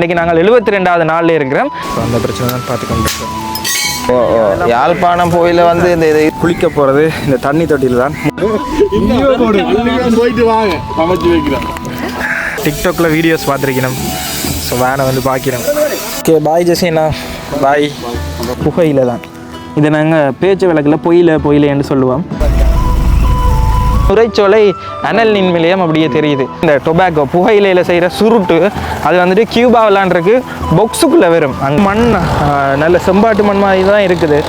இன்னைக்கு நாங்கள் எழுபத்தி ரெண்டாவது நாளில் இருக்கிறோம். அந்த பிரச்சனை தான் பார்த்து கொண்டிருக்கோம் ஓ ஓ யாழ்ப்பாணம் கோயிலில் வந்து இந்த இது குளிக்க போகிறது இந்த தண்ணி தொட்டியில் தான். போயிட்டு வாங்க சமைச்சு வைக்கிறேன் டிக்டாக்ல வீடியோஸ் பார்த்துருக்கணும் ஸோ வேனை வந்து பார்க்கிறோம் ஓகே பாய் ஜெசினா. பாய் புகையில தான். இதை நாங்கள் பேச்சு விளக்கில் பொயில பொயிலேன்னு சொல்லுவோம். நுரைச்சோலை அனல் மின் நிலையம் அப்படியே தெரியுது. இந்த டொபாக்கோ புகையிலையில் செய்கிற சுருட்டு அது வந்துட்டு கியூபா விளாண்டுருக்கு பொக்ஸுக்குள்ளே வரும் அந்த மண் நல்ல செம்பாட்டு மண் மாதிரி தான் இருக்குது.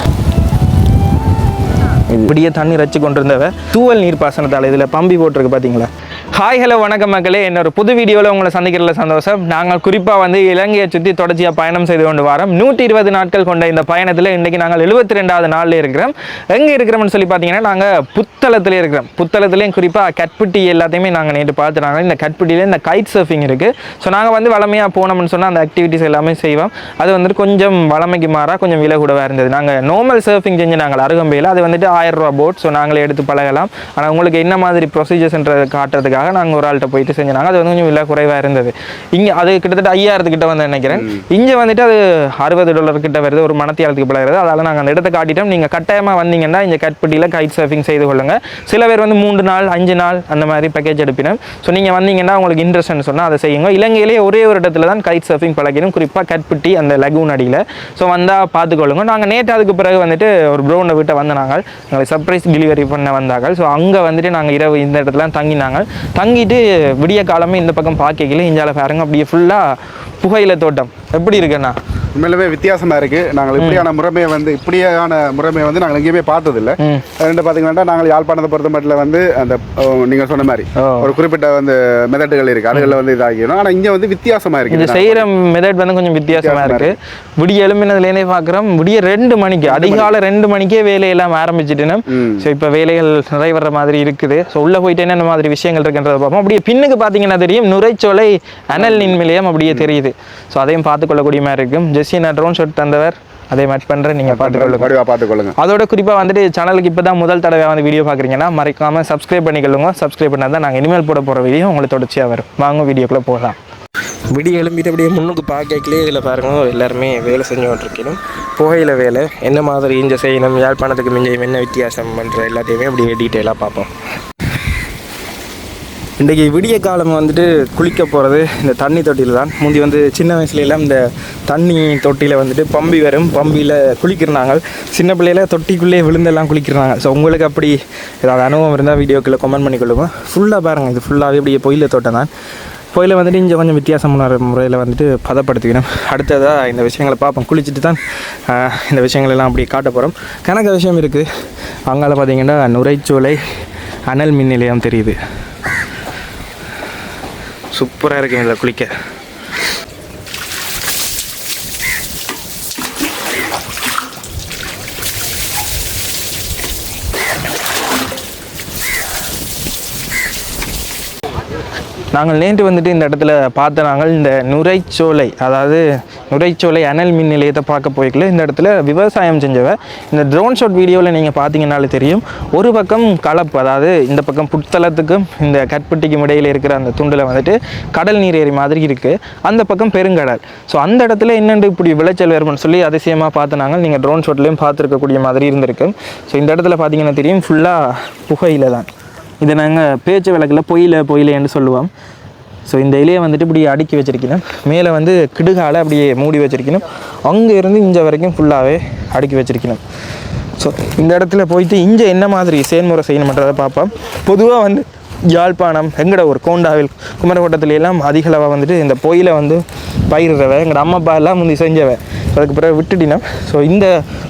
இப்படியே தண்ணி ரச்சு கொண்டிருந்தவ தூவல் நீர் பாசனத்தால் இதில் பம்பி போட்டிருக்கு பார்த்தீங்களா ஹாய் ஹலோ வணக்கம் மக்களே. என்னோட புது வீடியோவில் உங்களை சந்திக்கிறதுல சந்தோஷம். நாங்கள் குறிப்பாக வந்து இலங்கையை சுற்றி தொடர்ச்சியாக பயணம் செய்து கொண்டு வரோம். நூற்றி இருபது நாட்கள் கொண்ட இந்த பயணத்தில் இன்றைக்கி நாங்கள் எழுபத்தி ரெண்டாவது நாளில் இருக்கிறோம். எங்கே இருக்கிறோம்னு சொல்லி பார்த்தீங்கன்னா நாங்கள் புத்தளத்தில் இருக்கிறோம். புத்தளத்துலேயும் குறிப்பாக கட்புட்டி எல்லாத்தையுமே நாங்கள் நேற்று பார்த்துனாங்க இந்த கட்பிட்டியில் இந்த கைட் சர்ஃபிங் இருக்குது ஸோ நாங்கள் வந்து வளமையாக போனோம்னு சொன்னால் அந்த ஆக்டிவிட்டிஸ் எல்லாமே செய்வோம். அது வந்துட்டு கொஞ்சம் வளமைக்கு மாறாக கொஞ்சம் விலை கூடவாக இருந்தது. நாங்கள் நார்மல் சர்ஃபிங் செஞ்சு நாங்கள் அருகம்பையில் அது வந்துட்டு ஆயிரம் ரூபா போட் ஸோ நாங்களே எடுத்து பழகலாம். ஆனால் உங்களுக்கு என்ன மாதிரி ப்ரொசீஜர்ஸ்ன்றதை காட்டுறதுக்காக நாங்கள் ஒரு ஆள்கிட்ட போயிட்டு செஞ்சாங்க அது வந்து கொஞ்சம் விலை குறைவாக இருந்தது. இங்கே அது கிட்டத்தட்ட ஐயாயிரத்துக்கிட்ட வந்து நினைக்கிறேன். இங்கே வந்துட்டு அது அறுபது டாலர் கிட்ட வருது ஒரு மனத்தியாலத்துக்கு பழகிறது அதால் நாங்கள் அந்த இடத்த காட்டிட்டோம். நீங்கள் கட்டாயமாக வந்தீங்கன்னா இந்த கட்பட்டியில் கைட் சர்ஃபிங் செய்து கொள்ளுங்க. சில பேர் வந்து மூன்று நாள் அஞ்சு நாள் அந்த மாதிரி பேக்கேஜ் எடுப்பினோம் ஸோ நீங்கள் வந்தீங்கன்னா உங்களுக்கு இன்ட்ரெஸ்ட்னு சொன்னால் அதை செய்யுங்க. இலங்கையிலேயே ஒரே ஒரு இடத்துல தான் கைட் சர்ஃபிங் பழகிடும் குறிப்பாக கட்பட்டி அந்த லகூன் அடியில். ஸோ வந்தால் பார்த்துக்கொள்ளுங்க. நாங்கள் நேற்று அதுக்கு பிறகு வந்துட்டு ஒரு ப்ரௌனை விட்டு வந்து நாங்கள் எங்களை சர்ப்ரைஸ் டெலிவரி பண்ண வந்தாங்க. ஸோ அங்கே வந்துட்டு நாங்கள் இரவு இந்த இடத்துல தங்கினாங்க. தங்கிட்டு விடிய காலமே இந்த பக்கம் பார்க்கல இந்தியாவில் பாருங்க அப்படியே ஃபுல்லாக புகையில தோட்டம். எப்படி இருக்குண்ணா? உண்மையிலுமே வித்தியாசமா இருக்கு. நாங்கள் இப்படியான முறைமையை வந்து இப்படியான முறைமையை வந்து நாங்கள் எங்கேயுமே பார்த்ததில்ல. ரெண்டு பார்த்தீங்கன்னா நாங்கள் யாழ்ப்பாணத்தை பொறுத்த மட்டும் வந்து அந்த நீங்க சொன்ன மாதிரி. ஒரு குறிப்பிட்ட வந்து மெதட்டுகள் இருக்கு. அதுகளில் வந்து இதாகிடும் ஆனால் இங்கே வந்து வித்தியாசமா இருக்கு. செய்கிற மெத்தட் வந்து கொஞ்சம் வித்தியாசமா இருக்கு. விடிய எழும்பினதுலேருந்தே பார்க்குறோம். விடிய ரெண்டு மணிக்கு அதிகாலை ரெண்டு மணிக்கே வேலையெல்லாம் ஆரம்பிச்சிட்டுன்னு. ஸோ இப்போ வேலைகள் நிறைவேற மாதிரி இருக்குது. ஸோ உள்ளே போயிட்டு என்னென்ன மாதிரி விஷயங்கள் இருக்குன்றத பார்ப்போம். அப்படியே பின்னுக்கு பார்த்தீங்கன்னா தெரியும். நுரைச்சோலை அனல் மின் நிலையம் அப்படியே தெரியுது. ஸோ அதையும் பார்த்துக்கொள்ளக்கூடிய மாதிரி இருக்கும் ஜெஸ்ஸி நான் ட்ரோன் ஷாட் தந்தவர் அதே மாதிரி பண்ணுறேன் நீங்கள் பார்த்துக்கொள்ளுங்க. பார்த்துக்கொள்ளுங்க. அதோட குறிப்பாக வந்துட்டு சேனலுக்கு இப்போ தான் முதல் தடவை வந்து வீடியோ பார்க்குறீங்கன்னா மறக்காமல் சப்ஸ்கிரைப் பண்ணிக்கொள்ளுங்க. சப்ஸ்கிரைப் பண்ணால் தான் நாங்கள் இனிமேல் போட போகிற வீடியோ உங்களுக்கு தொடர்ச்சியாக வரும். வாங்க வீடியோக்குள்ளே போகலாம். விடிய எழும்பிட்டு அப்படியே முன்னுக்கு பார்க்கலே இதில் பாருங்க. எல்லாருமே வேலை செஞ்சுக்கிட்டு இருக்கணும். புகையில வேலை. என்ன மாதிரி இஞ்ச செய்யணும் யாழ்ப்பாணத்துக்கு மிஞ்சம் என்ன வித்தியாசம் பண்ணுற எல்லாத்தையுமே அப்படியே டீட்டெயிலாக பார்ப்போம். இன்றைக்கி விடிய காலம் வந்துட்டு குளிக்க போகிறது இந்த தண்ணி தொட்டியில் தான். முந்தி வந்து சின்ன வயசுல எல்லாம் இந்த தண்ணி தொட்டியில் வந்துட்டு பம்பி வரும். பம்பியில் குளிக்கிறாங்க சின்ன பிள்ளையில தொட்டிக்குள்ளே விழுந்தெல்லாம் குளிக்கிறாங்க ஸோ உங்களுக்கு அப்படி ஏதாவது அனுபவம் இருந்தால் வீடியோக்குள்ளே கமெண்ட் பண்ணிக்கொள்ளுங்க. ஃபுல்லாக பாருங்கள் இது ஃபுல்லாகவே இப்படி பொயில தோட்டம் தான். பொயில வந்துட்டு இங்கே கொஞ்சம் வித்தியாசமான முறையில் வந்துட்டு பதப்படுத்திக்கணும். அடுத்ததாக இந்த விஷயங்களை பார்ப்போம். குளிச்சுட்டு தான் இந்த விஷயங்களெல்லாம் அப்படி அப்படியே காட்ட போகிறோம் கணக்க விஷயம் இருக்குது அங்கால பார்த்தீங்கன்னா நுரைச்சோலை அனல் மின் நிலையம் தெரியுது. சூப்பராக இருக்குங்க இதில் குளிக்க. நாங்கள் நேற்று வந்துட்டு இந்த இடத்துல பார்த்த நாங்கள் இந்த நுரைச்சோலை அதாவது நுரைச்சோலை அனல் மின் நிலையத்தை பார்க்க போய்க்கல. இந்த இடத்துல விவசாயம் செஞ்சவ இந்த ட்ரோன் ஷாட் வீடியோவில் நீங்கள் பார்த்தீங்கன்னாலே தெரியும். ஒரு பக்கம் கலப்பு அதாவது இந்த பக்கம் புத்தளத்துக்கும் இந்த கட்பட்டிக்கும் இடையில் இருக்கிற அந்த துண்டில் வந்துட்டு கடல் நீர் ஏரி மாதிரி இருக்குது அந்த பக்கம் பெருங்கடல். ஸோ அந்த இடத்துல என்னென்று இப்படி விளைச்சல் வரும்னு சொல்லி அதிசயமாக பார்த்து நாங்கள் நீங்கள் ட்ரோன் ஷாட்லேயும் பார்த்துருக்கக்கூடிய மாதிரி இருந்திருக்கு. ஸோ இந்த இடத்துல பார்த்தீங்கன்னா தெரியும் ஃபுல்லாக புகையில் தான் இதை நாங்கள் பேச்சு விளக்கில் பொயில பொயிலேன்னு சொல்லுவோம். ஸோ இந்த இலையை வந்துட்டு இப்படி அடுக்கி வச்சிருக்கணும். மேலே வந்து கிடுகால அப்படியே மூடி வச்சிருக்கணும். அங்கே இருந்து இங்கே வரைக்கும் ஃபுல்லாகவே அடுக்கி வச்சிருக்கணும். ஸோ இந்த இடத்துல போயிட்டு இங்கே என்ன மாதிரி செயல்முறை செய்யணுன்றதை பார்ப்போம். பொதுவாக வந்து யாழ்ப்பாணம் எங்கட ஒரு கோண்டாவில் குமரகோட்டத்துல எல்லாம் அதிகளவாக வந்துட்டு இந்த பொயில வந்து பயிரிடுறவ எங்கட அம்மா அப்பா எல்லாம் முந்தி செஞ்சவ. அதுக்கு பிறகு விட்டுடினம் ஸோ இந்த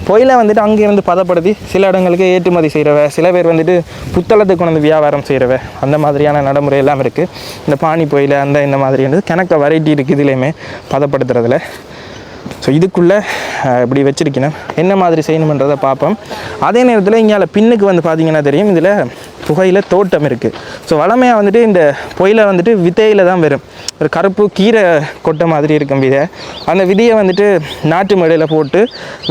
பொயில வந்துட்டு அங்கேருந்து பதப்படுத்தி சில இடங்களுக்கு ஏற்றுமதி செய்கிறவ சில பேர் வந்துட்டு புத்தளத்துக்கு கொண்டு வந்து வியாபாரம் செய்கிறவ அந்த மாதிரியான நடைமுறை எல்லாம் இருக்குது இந்த பானி பொயில அந்த இந்த மாதிரி வந்து கணக்க வெரைட்டி இருக்குது இதுலேயுமே பதப்படுத்துறதுல. ஸோ இதுக்குள்ளே இப்படி வச்சுருக்கணும். என்ன மாதிரி செய்யணுன்றதை பார்ப்போம். அதே நேரத்தில் இங்கே பின்னுக்கு வந்து பார்த்தீங்கன்னா தெரியும். இதில் புகையில் தோட்டம் இருக்குது ஸோ வளமையாக வந்துட்டு இந்த புகையில வந்துட்டு விதையில் தான் வரும். ஒரு கருப்பு கீரை கொட்டை மாதிரி இருக்கும் விதை. அந்த விதையை வந்துட்டு நாட்டு மடையில் போட்டு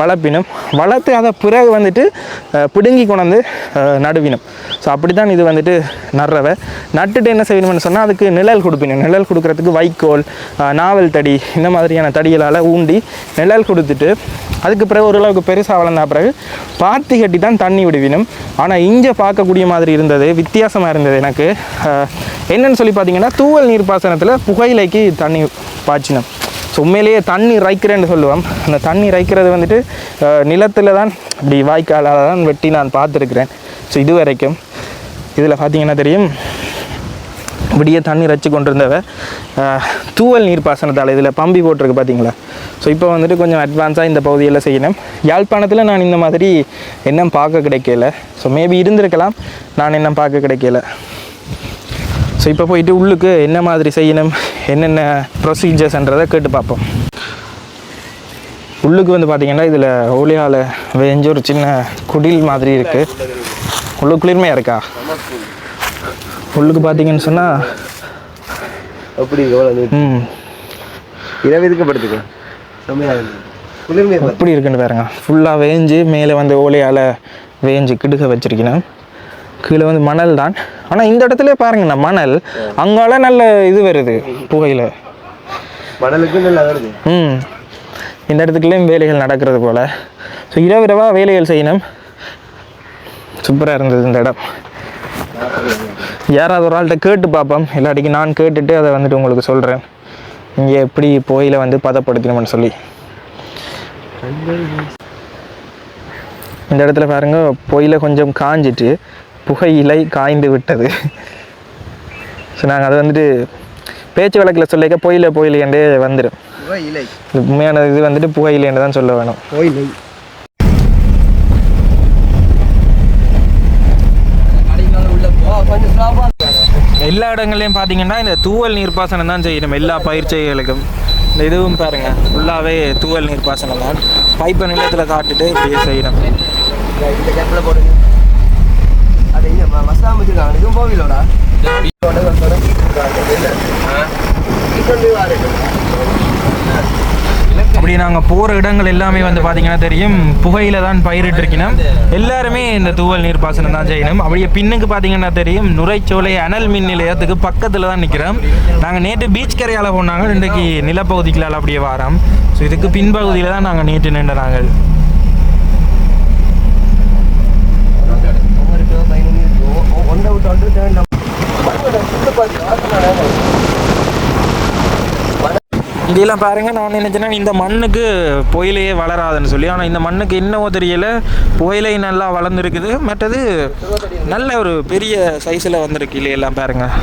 வளர்ப்பினும் வளர்த்து அதை பிறகு வந்துட்டு பிடுங்கி கொண்டாந்து நடுவினும். ஸோ அப்படி தான் இது வந்துட்டு நடுறவை நட்டுட்டு என்ன செய்யணும்னு சொன்னால் அதுக்கு நிழல் கொடுப்பினும் நிழல் கொடுக்கறதுக்கு வைக்கோல் நாவல் தடி இந்த மாதிரியான தடிகளால் ஊண்டி நிழல் கொடுத்துட்டு அதுக்கு பிறகு ஓரளவுக்கு பெருசாக வளர்ந்த பிறகு பாத்தி கட்டி தான் தண்ணி விடுவினும். ஆனால் இங்கே பார்க்கக்கூடிய மாதிரி இருந்தது வித்தியாசமாக இருந்தது எனக்கு. என்னன்னு சொல்லி பார்த்தீங்கன்னா தூவல் நீர் பாசனத்தில் புகையிலைக்கு தண்ணி பாய்ச்சினோம். ஸோ உண்மையிலேயே தண்ணி ரைக்கிறேன்னு சொல்லுவோம். அந்த தண்ணி ரைக்கிறது வந்துட்டு நிலத்தில் தான் இப்படி வாய்க்காலால் தான் வெட்டி நான் பார்த்துருக்குறேன். ஸோ இது வரைக்கும். இதில் பார்த்தீங்கன்னா தெரியும் இப்படியே தண்ணி ரச்சு கொண்டிருந்தவ அஹ், தூவல் நீர் பாசனத்தால் இதில் பம்பி போட்டிருக்கு பார்த்தீங்களா? ஸோ இப்போ வந்துட்டு கொஞ்சம் அட்வான்ஸாக இந்த பகுதியில் செய்யணும். யாழ்ப்பாணத்தில் நான் இந்த மாதிரி எண்ணம் பார்க்க கிடைக்கல. ஸோ மேபி இருந்திருக்கலாம். நான் என்ன பார்க்க கிடைக்கல. ஸோ இப்போ போயிட்டு உள்ளுக்கு என்ன மாதிரி செய்யணும்? என்னென்ன ப்ரொசீஜர்ஸ்ன்றதை கேட்டு பார்ப்போம். உள்ளுக்கு வந்து பார்த்தீங்கன்னா இதில் ஓலியாவில் வெஞ்ச ஒரு சின்ன குடில் மாதிரி இருக்குது உள்ளுக்கு குளிர்மையாக இருக்கா? உள்ளுக்கு பார்த்தீங்கன்னு சொன்னால் அப்படி எவ்வளோ ம். இரவு இதுக்கு படுத்துக்கோ? செம்மையாக குளிர்மையை எப்படி இருக்குன்னு பாருங்க. ஃபுல்லாக வேஞ்சு மேலே வந்து ஓலையால் வேஞ்சு கிடுக வச்சிருக்கணும். கீழே வந்து மணல் தான். ஆனால் இந்த இடத்துல பாருங்கண்ணா மணல். அங்கால நல்ல இது வருது புகையில். மணலுக்கு நல்லா வருது. ம். இந்த இடத்துக்குள்ளேயும் வேலைகள் நடக்கிறது போல். ஸோ இரவு இரவாக வேலைகள் செய்யணும். சூப்பராக இருந்தது இந்த இடம். யாராவது ஒரு ஆள்கிட்ட கேட்டு பார்ப்போம். இல்லாட்டிக்கு நான் கேட்டுட்டு அதை வந்துட்டு உங்களுக்கு சொல்கிறேன் இங்கே எப்படி புகையில வந்து பதப்படுத்தணும்னு சொல்லி. இந்த இடத்துல பாருங்க புகையில கொஞ்சம் காஞ்சிட்டு புகையிலை காய்ந்து விட்டது. ஸோ நாங்கள் அதை வந்துட்டு பேச்சு வழக்கில் சொல்லிக்க புகையில புகையிலேண்டே வந்துடும் உண்மையான இது வந்துட்டு புகையிலேன்னு தான் சொல்ல வேணும். இலை. எல்லா இடங்கள்லையும் பார்த்தீங்கன்னா இந்த தூவல் நீர்ப்பாசனம் தான் செய்யணும். எல்லா பயிற்சிகளுக்கும். இந்த இதுவும் பாருங்க. ஃபுல்லாகவே தூவல் நீர்ப்பாசனம் தான். பைப்பை நிலத்தில் காட்டுட்டு இப்படியே செய்யணும். இந்த கேப்பில் போடுங்க. அது மசாலா வச்சுருக்காங்க இதுவும் இப்படி நாங்கள் போகிற இடங்கள் எல்லாமே வந்து பார்த்தீங்கன்னா தெரியும் புகையில தான் பயிரிட்டு இருக்கணும் எல்லாருமே இந்த தூவல் நீர் பாசனம் தான் செய்யணும் அப்படியே பின்னுக்கு பார்த்தீங்கன்னா தெரியும் நுரைச்சோலை அனல் மின் நிலையத்துக்கு பக்கத்தில் தான் நிற்கிறோம் நாங்கள் நேற்று பீச் கரையால் போனாங்க இன்றைக்கு நிலப்பகுதிகளால் அப்படியே வாரம் ஸோ இதுக்கு பின்பகுதியில் தான் நாங்கள் நேற்று நின்ற நாங்கள் ஒன்றை விட்டு வந்து இதெல்லாம் பாருங்கள் நான் நினச்சேன்னா இந்த மண்ணுக்கு புயலையே வளராதுன்னு சொல்லி. ஆனால் இந்த மண்ணுக்கு என்னவோ தெரியல. புயலை நல்லா வளர்ந்துருக்குது. மற்றது நல்ல ஒரு பெரிய சைஸில் வந்திருக்கு இல்லையெல்லாம் பாருங்கள்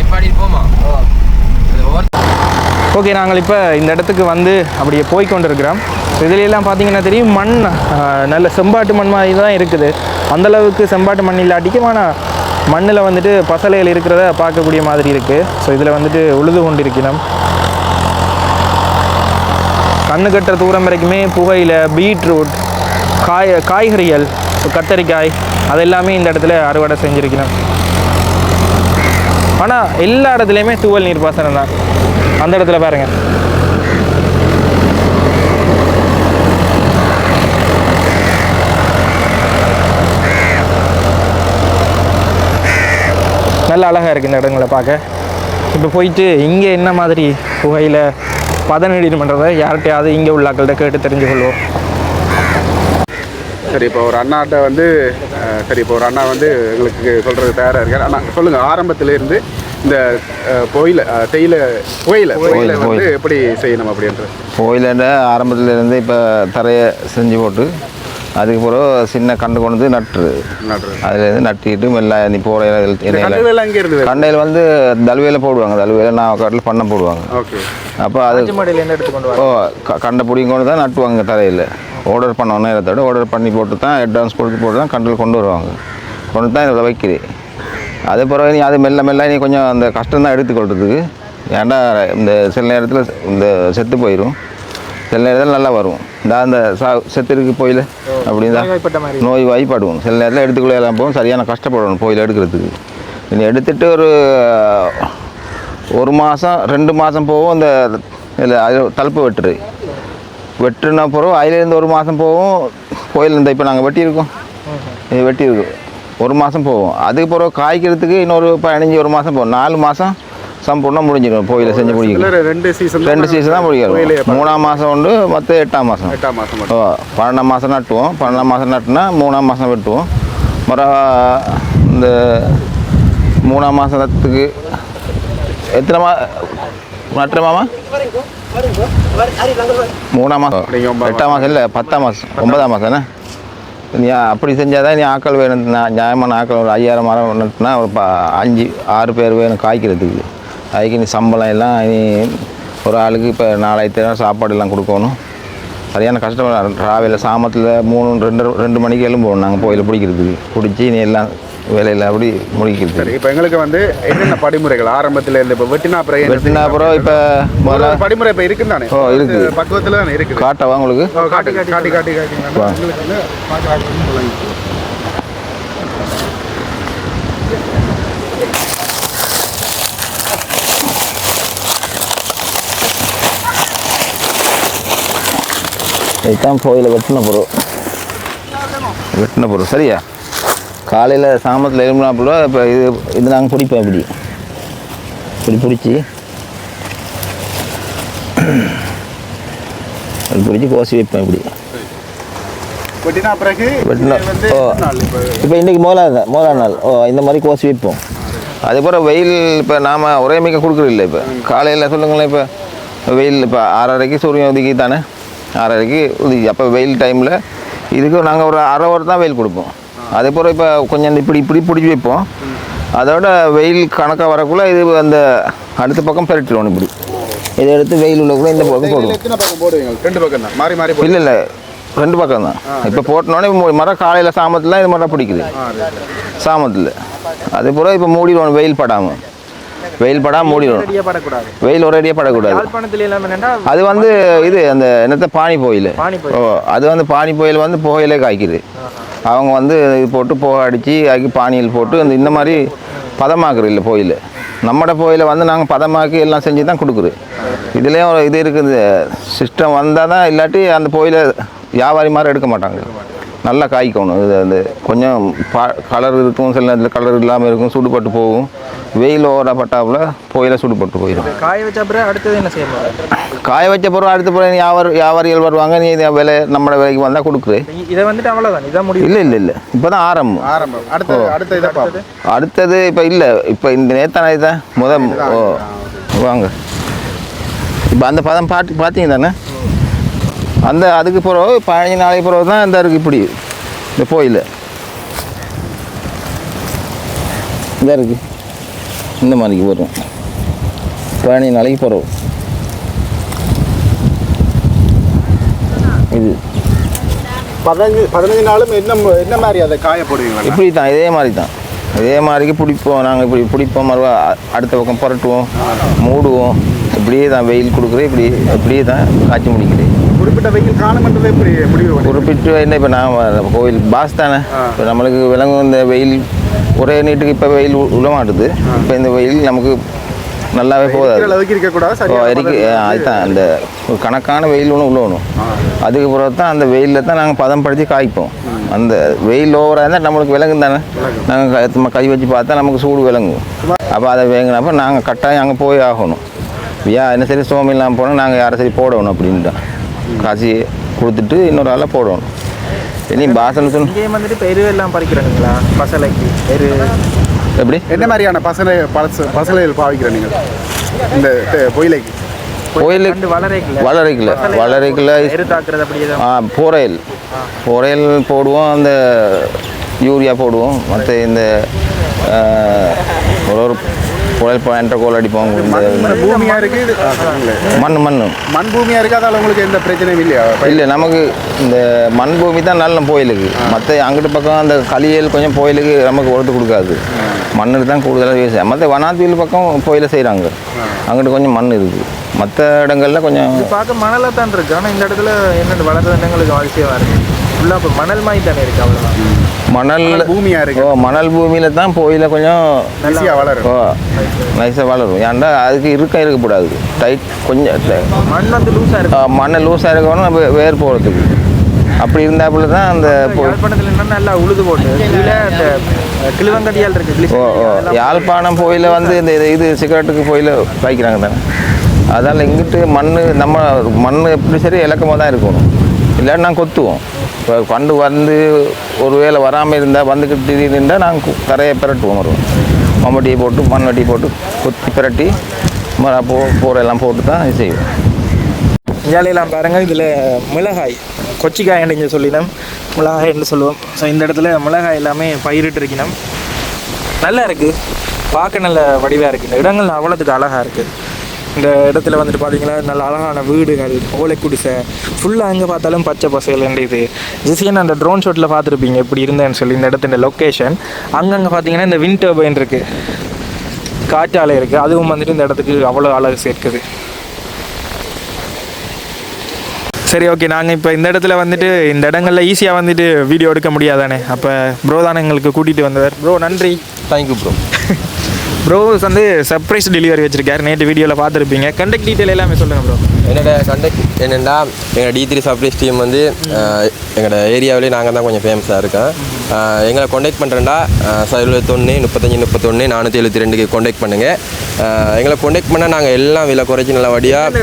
நிப்பாடி ஓகே நாங்கள் இப்போ இந்த இடத்துக்கு வந்து அப்படியே போய் கொண்டிருக்கிறோம் இதுலெல்லாம் பார்த்தீங்கன்னா தெரியும் மண் நல்ல செம்பாட்டு மண் மாதிரி தான் இருக்குது. அந்தளவுக்கு செம்பாட்டு மண் இல்லாட்டிக்கும் ஆனால் மண்ணில் வந்துட்டு பசலைகள் இருக்கிறத பார்க்கக்கூடிய மாதிரி இருக்குது ஸோ இதில் வந்துட்டு உழுது கொண்டிருக்கணும் கண்ணு கட்டுற தூரம் வரைக்குமே புகையில் பீட்ரூட் காய் காய்கறிகள் கத்தரிக்காய் அதெல்லாமே இந்த இடத்துல அறுவடை செஞ்சுருக்கணும் ஆனால் எல்லா இடத்துலையுமே தூவல் நீர் பாசனம் தான். அந்த இடத்துல பாருங்கள் நல்ல அழகாக இருக்குது இந்த இடங்களை பார்க்க. இப்போ போயிட்டு இங்கே என்ன மாதிரி புகையில் பதனிடணுன்றதை யார்கிட்டயாவது இங்கே உள்ள ஆக்கள்கிட்ட கேட்டு தெரிஞ்சு கொள்வோம் சரி இப்போ ஒரு அண்ணாட்ட வந்து சரி இப்போ ஒரு அண்ணா வந்து எங்களுக்கு சொல்கிறது தயாராக இருக்கார். அண்ணா சொல்லுங்கள் ஆரம்பத்துல இருந்து இந்த புயல தேயிலை புயல புயல வந்து எப்படி செய்யணும் அப்படின்றது. கோயிலேண்ட ஆரம்பத்துல இருந்து இப்போ தரையை செஞ்சு போட்டு அதுக்கு பிறகு சின்ன கண்டு கொண்டு வந்து நட்டுரு. நடுறது அதுலேருந்து நட்டிட்டு மெல்ல நீ போகிற இருந்து கண்டையில் வந்து தலுவையில் போடுவாங்க. தலுவையில் நான் காட்டில் பண்ண போடுவாங்க. ஓகே. அப்போ அது ஓ கண்டை பிடிங்க கொண்டு தான் நட்டுவாங்க தரையில். ஆர்டர் பண்ண நேரத்தோட ஆர்டர் பண்ணி போட்டு தான் அட்வான்ஸ் கொடுத்து போட்டு தான் கண்டில் கொண்டு வருவாங்க. கொண்டு தான் இதில் வைக்கிறேன் அது பிறகு நீ அது மெல்ல மெல்ல நீ கொஞ்சம் அந்த கஷ்டம் தான் எடுத்துக்கொள்றதுக்கு ஏன்டா இந்த சில நேரத்தில் இந்த செத்து போயிடும் சில நேரத்தில் நல்லா வரும். இந்த அந்த சா செத்துருக்கு போயில அப்படின்னு. நோய் வாய்ப்படுவோம் சில நேரத்தில் எடுத்துக்குள்ளே எல்லாம் போகும். சரியான கஷ்டப்படணும் போயில் எடுக்கிறதுக்கு. நீ எடுத்துட்டு ஒரு ஒரு மாதம் ரெண்டு மாதம் போகும் இந்த இல்லை அது தழுப்பு வெட்டுரு வெட்டுன பிறகு அதுலேருந்து ஒரு மாதம் போகும். கோயில் இந்த இப்போ நாங்கள் வெட்டியிருக்கோம். வெட்டியிருக்கோம் ஒரு மாதம் போகும். அதுக்கு பிறகு காய்க்கிறதுக்கு இன்னொரு பதினஞ்சு ஒரு மாதம் போகும். நாலு மாதம் சம்பூர்ணம் முடிஞ்சிடும் கோயிலை செஞ்சு முடிக்கணும் ரெண்டு சீசன் ரெண்டு சீசன் தான் முடிக்கணும் மூணாம் மாதம் உண்டு மற்ற எட்டாம் மாதம் எட்டாம் மாதம் பன்னெண்டாம் மாதம் நட்டுவோம் பன்னெண்டாம் மாதம் நட்டுனா மூணாம் மாதம் வெட்டுவோம் மறு இந்த மூணாம் மாதத்துக்கு எத்தனை மா நட்டுற மாமா மூணாம் மாதம் எட்டாம் மாதம் இல்லை பத்தாம் மாதம் ஒன்பதாம் மாதம் என்ன நீ அப்படி செஞ்சால் தான் நீ ஆக்கள் வேணும் நியாயமான ஆக்கள் ஒரு ஐயாயிரம் மரம் நட்டுனா ஒரு ப அஞ்சு ஆறு பேர் வேணும் காய்க்கிறதுக்கு அதுக்கு நீ சம்பளம் எல்லாம் நீ ஒரு ஆளுக்கு இப்போ நாலாயிரத்தி ஐநூறு சாப்பாடு எல்லாம் கொடுக்கணும். சரியான கஷ்டம் ராவில சாமத்தில் மூணு ரெண்டு ரெண்டு மணிக்கு எழும்போம் நாங்கள் கோயிலை பிடிக்கிறதுக்கு. பிடிச்சி நீ எல்லாம் வேலையில் அப்படி முடிக்கிறது. சரி இப்போ எங்களுக்கு வந்து என்னென்ன படிமுறைகள்? ஆரம்பத்தில் இருந்து இப்போ வெட்டினா அப்புறம் வெட்டினா அப்புறம் இப்போ முதல்ல படிமுறை இப்போ இருக்குன்னு தானே? ஓ, இருக்கு. பக்குவத்தில் தானே இருக்குது? காட்டவா உங்களுக்கு? காட்டி காட்டி காட்டி காட்டி வா. எங்களுக்கு வந்து காட்டு காட்டுன்னு சொல்லுங்க. இதுதான் கோயிலை வெட்டின பொருள். வெட்டின பொருள். சரியா? காலையில் சாமத்தில் எழும்பினா கூட இப்போ இது இது நாங்கள் பிடிப்போம் இப்படி. இப்படி பிடிச்சி. இப்படி பிடிச்சி கோசி வைப்பேன் இப்படி. வெட்டினா பிறகு ஓ. இப்போ? இன்றைக்கி முதலாவது முதலாவது நாள். ஓ இந்த மாதிரி கோசி வைப்போம். அதே போல் வெயில் இப்போ நாம் ஒரே மிக்க கொடுக்குறதில்ல இப்போ. காலையில் சொல்லுங்களேன் இப்போ. வெயில் இப்போ ஆறரைக்கு சூரியன் உதிக்கி தானே ஆறரைக்கு அப்போ வெயில் டைமில் இதுக்கு நாங்கள் ஒரு அரை ஹவர் தான் வெயில் கொடுப்போம். அதே போல் இப்போ கொஞ்சம் இப்படி இப்படி பிடிச்சி வைப்போம். அதோட வெயில் கணக்காக வரக்குள்ள இது அந்த அடுத்த பக்கம் பெரட்டிடுவோம் இப்படி. இதை எடுத்து வெயில் உள்ளக்குள்ள இந்த பக்கம் போடுவோம். எத்தனை பக்கம் போடுவீங்க? ரெண்டு பக்கம் தான். மாறி மாறி போடுவீங்க இல்லை இல்லை. ரெண்டு பக்கம் தான். இப்போ போட்டோன்னே மரம் காலையில் சாமத்தில் இது மரம் பிடிக்குது. சாமத்தில். அது பூரா இப்போ மூடிடுவோம் வெயில் படாமல் வெயில் ரெடியாக படக்கூடாது. வெயில் படக்கூடாது. யாழ்ப்பாணத்துல எல்லாம் என்னன்னா அது வந்து இது அந்த என்னத்த பானி போயில். அது வந்து பானி புயல் வந்து புகையிலே காய்க்குது. அவங்க வந்து இது போட்டு புகை அடித்து அதுக்கு பானியில் போட்டு அந்த இந்த மாதிரி பதமாக்குறது இல்லை புயல் நம்மட புயலை வந்து நாங்கள் பதமாக்கி எல்லாம் செஞ்சு தான் கொடுக்குறோம் இதுலேயும் ஒரு இது இருக்குது. சிஸ்டம் வந்தால் தான் இல்லாட்டி அந்த புயலை வியாபாரி மாதிரி எடுக்க மாட்டாங்க. நல்லா காய்க்கணும். இது அந்த கொஞ்சம் பா கலர் இருக்கும் சில நேரத்தில் கலர் இல்லாமல் இருக்கும் சுடுபட்டு போகும். வெயில் ஓர பட்டாப்புல புயலை சுடுபட்டு போயிடும். காய வச்ச அப்புறம் அடுத்தது என்ன செய்ய போகிறோம் காய வச்ச பிறகு அடுத்த பிறகு வியாபாரி வியாபாரிகள் வருவாங்க நீ இதை விலை நம்மளோட விலைக்கு வந்தால் கொடுக்குறது இதை வந்துட்டு அவ்வளோதான் இதான் முடியும் இல்லை இல்லை இல்லை. இப்போ தான் ஆரம்பம். ஆரம்பம் அடுத்த அடுத்த இதை பார்ப்போம். அடுத்தது இப்போ இல்லை. இப்போ இந்த நேத்தான இதான் முத ஓ வாங்க. இப்போ அந்த பதம் பாட்டு பார்த்தீங்க தானே அந்த அதுக்கு பிறகு பதினஞ்சு நாளைக்கு பிறகு தான் இந்த இருக்குது இப்படி. இந்த கோயில். இந்த இருக்கு. இந்த மாதிரிக்கு வரும். பதினஞ்சு நாளைக்கு பிறகு. இது. பதினஞ்சு பதினஞ்சு நாளும் என்ன என்ன மாதிரி அதை காய இப்படி தான் இதே மாதிரி தான் இதே மாதிரிக்கு பிடிப்போம். நாங்கள் இப்படி பிடிப்போம். மறுவா அடுத்த பக்கம் புரட்டுவோம். மூடுவோம். இப்படியே தான் வெயில் கொடுக்குறேன் இப்படி இப்படியே தான் காய்ச்சி முடிக்கிறேன் குறிப்பிட்ட வெயில் எப்படி முடிவு குறிப்பிட்டு என்ன இப்போ நான் கோயில் பாஸ் தானே. இப்போ நம்மளுக்கு விலங்கும் இந்த வெயில் ஒரே நீட்டுக்கு இப்போ வெயில் உள்ள இப்போ இந்த வெயில் நமக்கு நல்லாவே போதாது அளவுக்கு இருக்கக்கூடாது அதுதான். அந்த கணக்கான வெயில் ஒன்று உள்ளணும் அதுக்கு பிறகு தான் அந்த வெயிலில் தான் நாங்கள் பதம் படுத்தி காய்ப்போம். அந்த வெயில் ஓவராக இருந்தால் நம்மளுக்கு விலங்கும் தானே. நாங்கள் கை வச்சு பார்த்தா நமக்கு சூடு விளங்கும் அப்போ அதை வேங்கினப்ப நாங்கள் கட்டாயம் அங்கே போய் ஆகணும். ஐயா என்ன சரி சோமி இல்லாமல் போனால் நாங்கள் யாரை சரி போடணும் அப்படின்ட்டு காசி கொடுத்துட்டு இன்னொரு ஆளை போடணும். இனி பாசன சொன்ன வந்துட்டு எரு எல்லாம் பறிக்கிறாங்களா? பசலைக்கு. எரு. எப்படி? என்ன மாதிரியான பசலை பச பசலைகள் பாவிக்கிற நீங்கள்? இந்த பொயிலைக்கு. கோயிலுக்கு கண்டு வளரைக்கல. வளரைக்கல. ஆ புரையல். புரையல் போடுவோம் அந்த யூரியா போடுவோம். மற்ற இந்த ஒரு ஒரு புயல் பாயிண்ட கோல் அடிப்போம். இந்த மண் பூமியா இருக்கு இது ஆ, சொல்லுங்களேன். மண் மண். மண் பூமியா இருக்கு? அதால உங்களுக்கு எந்த பிரச்சனையும் இல்லையா? இல்லை நமக்கு இந்த மண் பூமி தான் நல்ல கோயிலுக்கு. மற்ற அங்கிட்டு பக்கம் அந்த களியல் கொஞ்சம் கோயிலுக்கு நமக்கு ஒருத்து கொடுக்காது. மண்ணில் தான் கூடுதலாக விவசாயம் மற்ற வனாத்தீவில் பக்கம் புயல செய்கிறாங்க அங்கிட்டு கொஞ்சம் மண் இருக்குது மற்ற இடங்கள்ல கொஞ்சம் பார்க்க மணலாக தான் இருக்கு. ஆனால் இந்த இடத்துல என்னென்ன வளர்றது எங்களுக்கு அதிசயமாக இருக்கு. ஃபுல்லாக இப்போ மணல் மாதிரி தானே இருக்கு அவ்வளோதான் மணல் பூமியா இருக்கு. ஓ மணல் பூமியில் தான் புயல கொஞ்சம் ஈஸியாக வளரும். ஓ நைஸாக வளரும். ஏன்டா அதுக்கு இருக்க இருக்கக்கூடாது டைட் கொஞ்சம் மண் வந்து லூஸாக இருக்கு. ஆ, மண் லூஸாக இருக்கணும் நம்ம வேர் போகிறதுக்கு அப்படி இருந்தாப்புல தான் அந்த யாழ்ப்பாணத்தில் என்ன நல்லா உழுது போட்டு கீழே அந்த அஹ், கிழுவங்கடியால் இருக்கு ஓ ஓ யாழ்ப்பாணம் போயில வந்து இந்த இது- இது சிகரெட்டுக்கு போயில வைக்கிறாங்க தானே. அதனால் இங்கிட்டு மண் நம்ம மண் எப்படி சரி இலக்கமாக தான் இருக்கணும். இல்லாட்டி நாங்கள் கொத்துவோம். இப்போ பண்டு வந்து ஒரு வேளை வராமல் இருந்தால் வந்துக்கிட்டு திடீர்னு இருந்தால் நாங்கள் கரையை பிரட்டுவோம் வருவோம் மம்பட்டியை போட்டு மண் போட்டு கொத்தி பிரட்டி போ போரை எல்லாம் போட்டு தான் இது செய்வோம். இஞ்சாலையெல்லாம் பாருங்கள் இதில் மிளகாய் கொச்சிக்காய் இங்கே சொல்லினோம். மிளகாய் என்று சொல்லுவோம். ஸோ இந்த இடத்துல மிளகாய் எல்லாமே பயிரிட்டு இருக்கணும் நல்லா இருக்குது பார்க்க நல்ல வடிவாக இருக்குது இந்த இடங்கள் அவ்வளோத்துக்கு அழகாக இருக்குது இந்த இடத்துல வந்துட்டு பார்த்தீங்கன்னா நல்ல அழகான வீடுகள் ஓலை குடிசை ஃபுல்லாக எங்கே பார்த்தாலும் பச்சை பசையில் இது. ஜிசியன் அந்த ட்ரோன் ஷாட்டில் பார்த்துருப்பீங்க எப்படி இருந்தேன்னு சொல்லி இந்த இடத்துல லொக்கேஷன் அங்கங்கே பார்த்தீங்கன்னா இந்த வின் டர்பைன் இருக்குது காற்றாலை இருக்குது அதுவும் வந்துட்டு இந்த இடத்துக்கு அவ்வளோ அழகு சேர்க்குது. சரி ஓகே நாங்கள் இப்போ இந்த இடத்துல வந்துட்டு இந்த இடங்களில் ஈஸியாக வந்துட்டு வீடியோ எடுக்க முடியாதானே? அப்போ ப்ரோ தானே எங்களுக்கு கூட்டிகிட்டு வந்தவர். ப்ரோ நன்றி. தேங்க்யூ ப்ரோ ப்ரோஸ் வந்து சர்ப்ரைஸ் டெலிவரி வச்சுருக்காரு. நேற்று வீடியோவில் பார்த்துருப்பீங்க. கண்டக்ட் டீட்டெயில் எல்லாமே சொல்லுங்கள் ப்ரோ என்னோட கண்டக்ட் என்னென்னா எங்கள் டி த்ரீ சர்ப்ரைஸ் டீம் வந்து எங்களோட ஏரியாவிலே நாங்கள் தான் கொஞ்சம் ஃபேமஸாக இருக்கோம். எங்களை காண்டாக்ட் பண்ணுறேன்டா எழுபத்தொன்று முப்பத்தஞ்சு முப்பத்தொன்று நானூற்றி எழுபத்தி ரெண்டுக்கு காண்டாக்ட் பண்ணுங்கள் எங்களை காண்டாக்ட் பண்ணால் நாங்கள் எல்லாம் விலை குறைச்சி நல்லபடியாக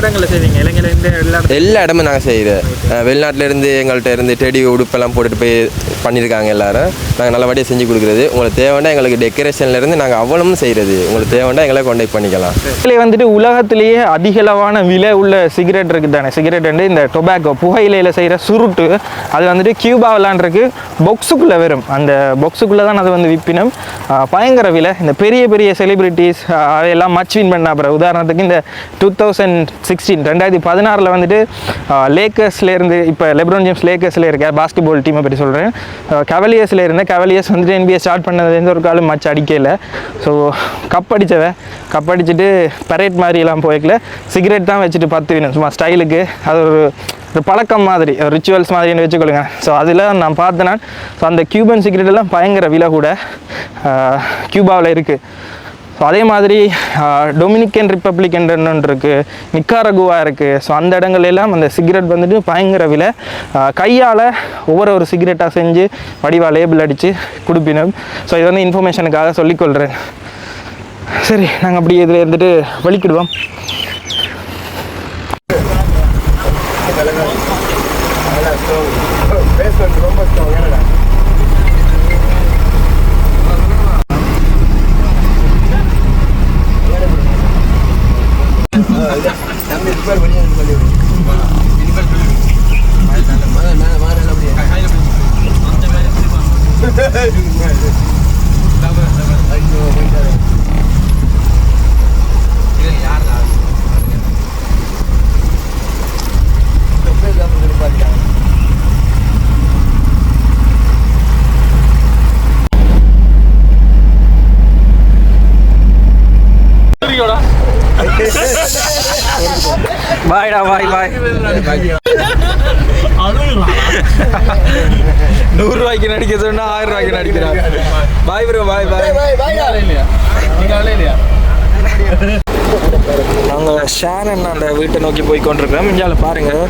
எல்லா இடமும் நாங்கள் செய்கிறோம் வெளிநாட்டில் இருந்து எங்கள்கிட்ட இருந்து டெடி உடுப்பெல்லாம் போட்டுட்டு போய் பண்ணியிருக்காங்க எல்லாரும். நாங்கள் நல்லபடியாக செஞ்சு கொடுக்குறது. உங்களுக்கு தேவைன்னா எங்களுக்கு டெக்கரேஷன்லேருந்து நாங்கள் அவ்வளவும் செய்கிறது உங்களுக்கு தேவைன்னா எங்களை காண்டாக்ட் பண்ணிக்கலாம். இதில் வந்துட்டு உலகத்திலேயே அதிகளவான விலை உள்ள சிகரெட் இருக்குது தானே சிகரெட் வந்து இந்த டொபாக்கோ புகையிலையில் செய்கிற சுருட்டு அது வந்துட்டு கியூபாவிலான் இருக்கு பொக்ஸுக்குள்ளே வரும் அந்த பொக்ஸுக்குள்ளே தான் அது வந்து விற்பினும் பயங்கர விலை. இந்த பெரிய பெரிய செலிபிரிட்டிஸ் அதையெல்லாம் மச் வின் பண்ண அப்புறம் உதாரணத்துக்கு இந்த டூ தௌசண்ட் சிக்ஸ்டீன் ரெண்டாயிரத்தி பதினாறில் வந்துட்டு லேக்கர்ஸ்லேருந்து இப்போ லெப்ரோன் ஜேம்ஸ் லேக்கர்ஸில் இருக்க பாஸ்கெட் பால் டீமை பற்றி சொல்கிறேன் கவலியர்ஸில் இருந்த கவலியர்ஸ் வந்துட்டு என்பிஏ ஸ்டார்ட் பண்ணதுலேருந்து ஒரு காலம் மச் அடிக்கல. ஸோ கப் அடித்தவ கப் அடிச்சுட்டு பரேட் மாதிரிலாம் போய்க்கல. சிகரெட் தான் வச்சுட்டு பத்து வேணும் சும்மா ஸ்டைலுக்கு அது ஒரு ஒரு பழக்கம் மாதிரி ரிச்சுவல்ஸ் மாதிரின்னு வச்சுக்கொள்ளுங்க. ஸோ அதில் நான் பார்த்தேன் ஸோ அந்த கியூபன் சிகரெட் எல்லாம் பயங்கர விலை கூட கியூபாவில் இருக்குது ஸோ அதே மாதிரி டொமினிக்கன் ரிப்பப்ளிக் ஒன்று இருக்குது நிக்காரகுவா இருக்குது ஸோ அந்த இடங்கள்ல எல்லாம் அந்த சிகரெட் வந்துட்டு பயங்கர விலை. கையால் ஒவ்வொரு ஒரு சிகரெட்டாக செஞ்சு வடிவாக லேபிள் அடித்து கொடுப்பினோம். ஸோ இது வந்து இன்ஃபர்மேஷனுக்காக சொல்லிக்கொள்கிறேன் சரி நாங்கள் அப்படியே இதில் இருந்துட்டு வலிக்கிடுவோம். பாய்டா பாய் பாய் நூறு ரூபாய்க்கு நடிக்க சொன்னா ஆயிரம் ரூபாய்க்கு நடிக்கிறான் பாய் ப்ரோ பாய் பாய் நாங்கள் ஷேரன் அந்த வீட்டை நோக்கி போய் கொண்டிருக்கிறோம். இந்தியாவில் பாருங்கள்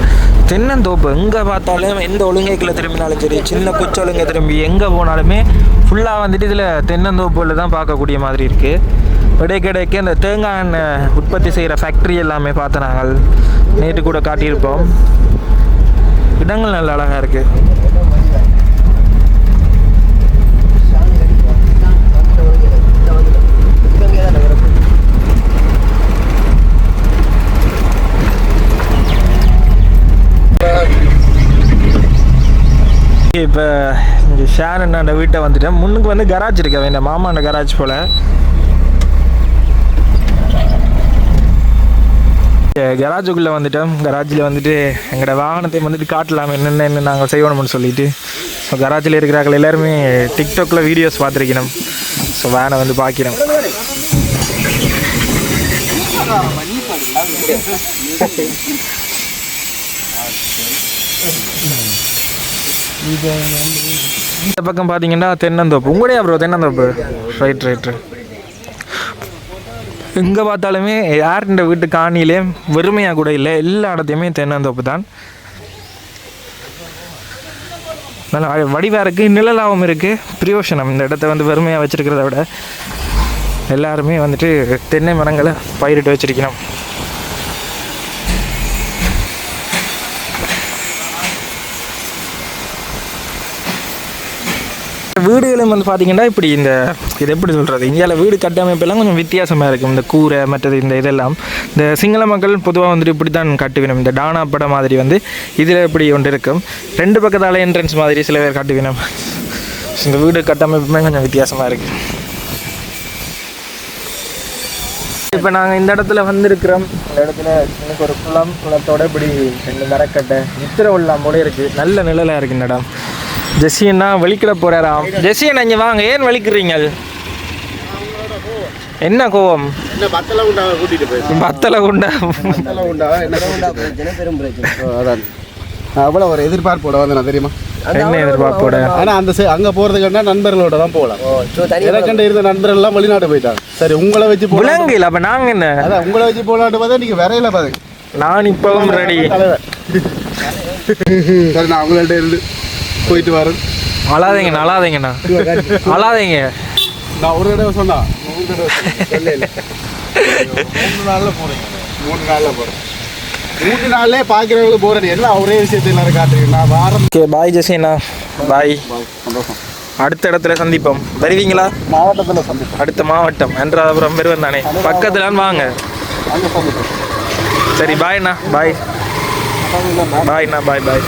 தென்னந்தோப்பு எங்கே பார்த்தாலும் எந்த ஒழுங்கைக்குள்ள திரும்பினாலும் சரி சின்ன குச்சி ஒழுங்கை திரும்பி எங்கே போனாலுமே ஃபுல்லாக வந்துட்டு இதில் தென்னந்தோப்புல தான் பார்க்கக்கூடிய மாதிரி இருக்குது இடைக்கிடைக்கு அந்த தேங்காய் எண்ணெய் உற்பத்தி செய்கிற ஃபேக்ட்ரி எல்லாமே பார்த்து நாங்கள் நேற்று கூட காட்டியிருப்போம். இடங்கள் நல்ல அழகாக இருக்குது இப்போ இங்கே ஷேர் அந்த வீட்டை வந்துட்டேன். முன்னுக்கு வந்து கராஜ் இருக்கு. அவன் மாமாண்ட கராஜ் போல். கராஜுக்குள்ளே வந்துட்டோம். கராஜில் வந்துட்டு எங்களோட வாகனத்தை வந்துட்டு காட்டலாம் என்னென்ன என்ன நாங்கள் செய்யணும்னு சொல்லிட்டு. ஸோ கராஜில் இருக்கிறார்கள் எல்லாருமே டிக்டாக்ல வீடியோஸ் பார்த்துருக்கணும். ஸோ வேனை வந்து பார்க்கிறோம் இந்த பக்கம் பார்த்தீங்கன்னா தென்னந்தோப்பு. உங்களுடைய ப்ரோ தென்னந்தோப்பு? ரைட் ரைட் ரைட் எங்கே பார்த்தாலுமே யார் வீட்டு காணியிலே வெறுமையாக கூட இல்லை எல்லா இடத்தையுமே தென்னந்தோப்பு தான். நல்ல அழ- இருக்குது நிழலாகவும் இருக்குது பிரியோஷனம் இந்த இடத்த வந்து வெறுமையாக வச்சிருக்கிறத விட எல்லாருமே வந்துட்டு தென்னை மரங்களை பயிரிட்டு வச்சிருக்கணும். வீடுகளும் வந்து பார்த்தீங்கன்னா இப்படி இந்த இது எப்படி சொல்கிறது இந்தியாவில் வீடு கட்டமைப்பெல்லாம் கொஞ்சம் வித்தியாசமாக இருக்கும் இந்த கூரை மற்றது இந்த இதெல்லாம். இந்த சிங்கள மக்கள் பொதுவாக வந்துட்டு இப்படி தான் கட்டுவினம். இந்த டானா படம் மாதிரி வந்து இதில் இப்படி ஒன்று இருக்கும். ரெண்டு பக்கத்தால் என்ட்ரன்ஸ் மாதிரி சில பேர் கட்டுவினம். இந்த வீடு கட்டமைப்புமே கொஞ்சம் வித்தியாசமாக இருக்குது இப்போ நாங்கள் இந்த இடத்துல வந்திருக்கிறோம். இந்த இடத்துல எனக்கு ஒரு குளம் குளத்தோட இப்படி ரெண்டு மரக்கட்டை நித்திர உள்ளாம் போல இருக்குது நல்ல நிழலாக இருக்குது இந்த இடம். ஜெஸ்ஸியண்ணா வெளிக்கிட போகிறாராம் ஜெஸ்ஸியண்ணா இங்கே வாங்க. ஏன் வலிக்கிறீங்க? என்ன கோவம்? என்ன பத்தல குண்டா அவ்வளோ ஒரு எதிர்பார்ப்போட வந்து நான் தெரியுமா? என்ன எதிர்பார்ப்போட? ஆனா அந்த சை- அங்க போறதுக்குன்னா நண்பர்களோட தான் போகலாம் எனக்கண்ட இருந்த நண்பர்கள் எல்லாம் வெளிநாடு போயிட்டாங்க. சரி உங்களை வச்சு போலாம். விலங்கு அப்போ நாங்கள் என்ன? அதான் உங்களை வச்சு போலாட்டு பார்த்தா நீங்க வரையில பாருங்க. நான் இப்போவும் ரெடி சரி நான் உங்கள்ட்ட இருந்து போயிட்டு வரேன் அழாதீங்கண்ணா அழாதீங்கண்ணா அழாதீங்க. நான் ஒரு தடவை சொன்னா மூணு தடவை. மூணு நாள்ல போறேன் மூணு நாள்ல மூணு நாள்லயே பாக்குறவங்களுக்கு போறேன் எல்லாம் ஒரே விஷயத்தை எல்லாரும் காட்டுறீங்க. நான் வாரம் ஓகே பாய் ஜெஸ்ஸியண்ணா பாய். சந்தோஷம். அடுத்த இடத்துல சந்திப்போம். வருவீங்களா? மாவட்டத்தில் சந்திப்போம். அடுத்த மாவட்டம் என்றாபுரம் பெருவன் தானே. பக்கத்துல வாங்க. சரி பாய்ண்ணா பாய். பாய்ண்ணா பாய் பாய்.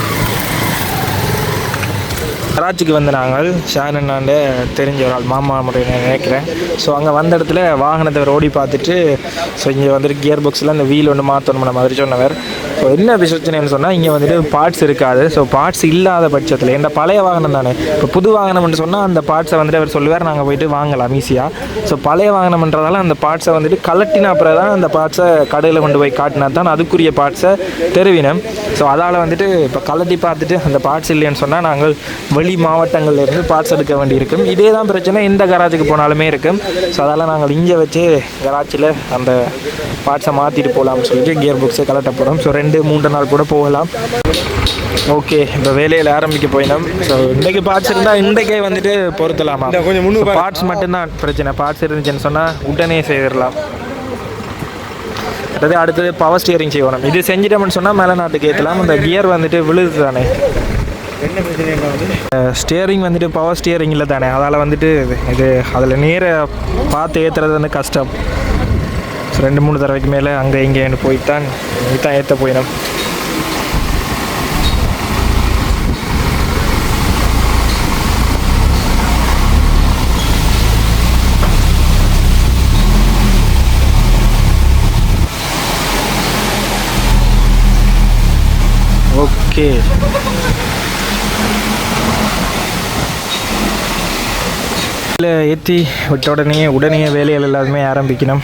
கராச்சிக்கு வந்து நாங்கள் ஷான் அண்ணாண்ட தெரிஞ்ச ஒரு ஆள் மாமா முறையை நான் நினைக்கிறேன். ஸோ அங்கே வந்த இடத்துல வாகனத்தை ஓடி பார்த்துட்டு ஸோ இங்கே வந்துட்டு கியர் பாக்ஸில் அந்த வீல் ஒன்று மாற்றணும் மாதிரி சொன்னவர். ஸோ என்ன பிரச்சனைன்னு சொன்னால் இங்கே வந்துட்டு பார்ட்ஸ் இருக்காது. ஸோ பார்ட்ஸ் இல்லாத பட்சத்தில் எந்த பழைய வாகனம் தானே? இப்போ புது வாகனம்னு சொன்னால் அந்த பார்ட்ஸை வந்துட்டு அவர் சொல்லுவார் நாங்கள் போயிட்டு வாங்கலாம் ஈஸியாக ஸோ பழைய வாகனம்ன்றதால அந்த பார்ட்ஸை வந்துட்டு கலட்டின அப்புறம் தான் அந்த பார்ட்ஸை கடையில் கொண்டு போய் காட்டினா தான் அதுக்குரிய பார்ட்ஸை தெருவினம். ஸோ அதால் வந்துட்டு இப்போ கலட்டி பார்த்துட்டு அந்த பார்ட்ஸ் இல்லைன்னு சொன்னால் நாங்கள் வெளி மாவட்டங்கள்ல இருந்து பார்ட்ஸ் எடுக்க வேண்டியிருக்கும். இதே தான் பிரச்சனை எந்த கராஜுக்கு போனாலுமே இருக்கும். ஸோ அதால் நாங்கள் இங்கே வச்சு கராச்சியில் அந்த பார்ட்ஸை மாற்றிட்டு போகலாம்னு சொல்லிட்டு கியர் புக்ஸை கலட்ட போகிறோம் ஸோ ரெண்டு மூன்று நாள் கூட போகலாம். ஓகே இப்போ வேலையில் ஆரம்பிக்க போயினோம். ஸோ இன்றைக்கு பார்ட்ஸ் இருந்தால் இன்றைக்கே வந்துட்டு பொருத்தலாமா? கொஞ்சம் பார்ட்ஸ் மட்டும்தான் பிரச்சனை. பார்ட்ஸ் இருந்துச்சுன்னு சொன்னால் உடனே செய்திடலாம். அடுத்தது அடுத்தது பவர் ஸ்டியரிங் செய்யணும். இது செஞ்சிட்டோம்னு சொன்னால் மேலே நாட்டுக்கு ஏற்றலாம் இந்த கியர் வந்துட்டு விழுது தானே. ஸ்டியரிங் வந்துட்டு பவர் ஸ்டியரிங் இல்லை தானே. அதால் வந்துட்டு இது அதில் நேர பார்த்து ஏற்றுறது வந்து கஷ்டம். ரெண்டு மூணு தடவைக்கு மேலே அங்கே இங்கேன்னு போய்த்தான் தான் ஏற்ற போயிடும். ஓகே இதில் ஏற்றி விட்ட உடனே உடனே வேலைகள் எல்லாருமே ஆரம்பிக்கணும்.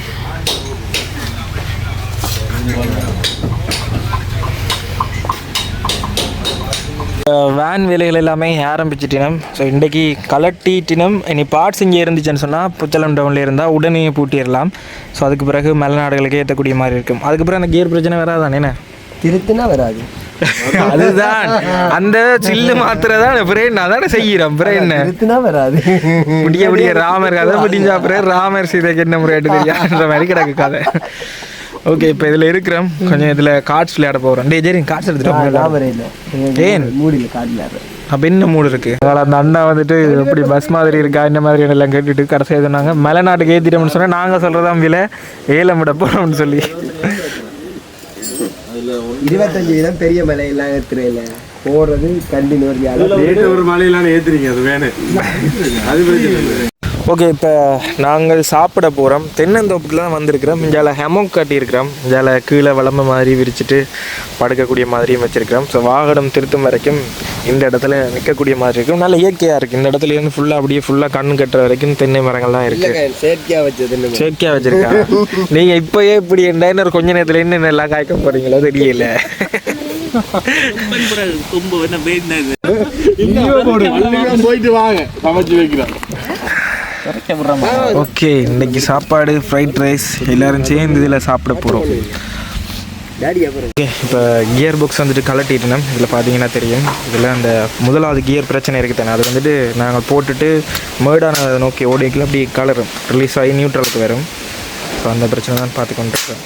வேன் வேலைகள் எல்லாமே ஆரம்பிச்சிட்டினம். ஸோ இன்றைக்கி கலட்டிட்டினம். இனி பார்ட்ஸ் இங்கே இருந்துச்சுன்னு சொன்னால் புத்தளம் டவுனில் இருந்தால் உடனே பூட்டிடலாம் ஸோ அதுக்கு பிறகு மலைநாடுகளுக்கு ஏற்றக்கூடிய மாதிரி இருக்கும். அதுக்கப்புறம் அந்த கியர் பிரச்சனை வராதானே திருத்தினா வராது. அதுதான். அந்த சில்லு மாத்திரதான் பிறகு அதானே செய்கிறோம் பிறகு என்ன? வராது. முடிய முடிய ராமர் கதை முடிஞ்ச அப்புறம் ராமர் சீதைக்கு என்ன முறையாட்டு தெரியாதுன்ற மாதிரி கிடக்கு கதை. ஓகே இப்போ இதில் இருக்கிறோம். கொஞ்சம் இதில் கார்ட்ஸ் விளையாட போகிறோம் டே ஜெரி கார்ட்ஸ் எடுத்துட்டு ஏன்? மூடியில் காட்டினாரு அப்போ என்ன மூடு இருக்கு? அதனால் அந்த அண்ணா வந்துட்டு இப்படி பஸ் மாதிரி இருக்கா இந்த மாதிரி எல்லாம் கேட்டுட்டு கடைசியாக சொன்னாங்க மலைநாட்டுக்கு ஏற்றிட்டோம்னு சொன்னால் நாங்கள் சொல்கிறதான் விலை ஏலம் விட போகிறோம்னு சொல்லி. இருபத்தஞ்சு வீதம் பெரிய மலை எல்லாம் ஏத்துறையில போறது கண்டினியூ ஒரு மலையிலான ஏத்துறீங்க அது வேணும் அது ஓகே இப்போ நாங்கள் சாப்பிட போகிறோம் தென்னந்தோப்புக்கு தான் வந்திருக்கிறோம். இஞ்சால ஹெமோக் கட்டியிருக்கிறோம். இஞ்சால கீழே விளம்ப மாதிரி விரிச்சிட்டு படுக்கக்கூடிய மாதிரியும் வச்சிருக்கிறோம். ஸோ வாகனம் திருத்தும் வரைக்கும் இந்த இடத்துல நிற்கக்கூடிய மாதிரி இருக்கும் நல்ல இயற்கையாக இருக்குது இந்த இடத்துல இருந்து ஃபுல்லாக அப்படியே ஃபுல்லாக கண்ணு கட்டுற வரைக்கும் தென்னை மரங்கள் தான் இருக்குது செயற்கையா வச்சது செயற்கையாக வச்சிருக்கா நீங்கள் இப்போயே இப்படி என்ன இன்னொரு கொஞ்ச நேரத்தில் இன்னும் நல்லா காய்க்க போகிறீங்களோ தெரியல. போயிட்டு வாங்க. சமைச்சு வைக்கிறோம் ஓகே இன்னைக்கு சாப்பாடு ஃப்ரைட் ரைஸ் எல்லாரும் சேர்ந்து இதில் சாப்பிட போகிறோம் ஓகே இப்போ கியர் பாக்ஸ் வந்துட்டு கலட்டிட்டோம் இதில் பார்த்தீங்கன்னா தெரியும். இதில் அந்த முதலாவது கியர் பிரச்சனை இருக்குது. தானே அது வந்துட்டு நாங்கள் போட்டுட்டு மேடான நோக்கி ஓடிக்கல. அப்படி கலரும். ரிலீஸ் ஆகி நியூட்ரலுக்கு வரும். ஸோ அந்த பிரச்சனை தான் பார்த்து கொண்டிருக்கோம்